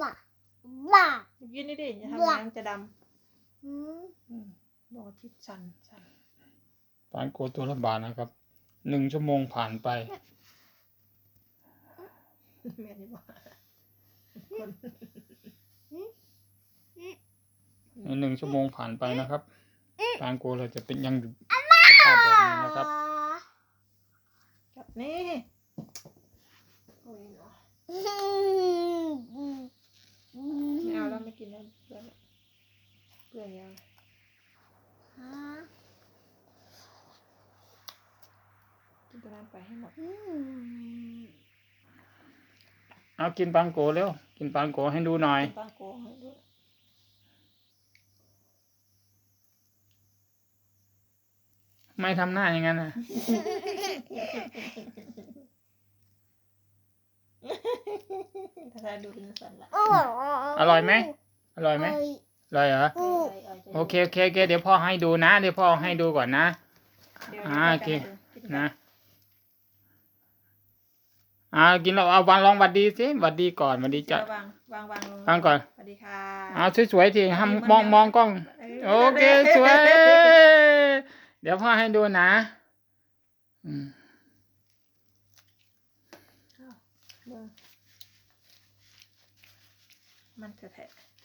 ว่าว่ายืนนี่ดิอย่าทำว้าน้ำจะดอืมำอืมดวงอาทิตย์สั่นสั่นปานโกตัวละบาทนะครับ หนึ่งชั่วโมงผ่านไปแม่นี่บอกคนหนึ่งชั่วโมงผ่านไปนะครับปานโกเราจะเป็นยังอยู่สภาพแบบนี้นะครับจับนี่ อืม ไม่เอาแล้วไม่กิ นแล้วเปลือยเปลือยยาวฮะกินตัวนั้นไปให้หมดอืมเอากินปานโกเร็ว กินปานโกให้ดูหน่อยกินปังโกให้ด้วยไม่ทำหน้าอย่างนั้นนะถ้าทานดูเป็นสันละอร่อยไหม อร่อยไหมเอ้ยอร่อยเหรออืมาจะโอเคโอเคโอเคเดี๋ยวพ่อให้ดูนะ เดี๋ยวพ่อให้ดูก่อนนะดี๋ยวอ่าโอเคกินนะอ่ากินแล้วเอาวางลองหวัดดีสิหวัดดีก่อนหวัดดีจะวางวางวางลงวางก่อนสวัสดีค่ะเอาสวยๆทีห้ามมองมองกล้อง โอเคสวย เดี๋ยวพ่อให้ดูนะอืมเบิ่งมันแท้ๆ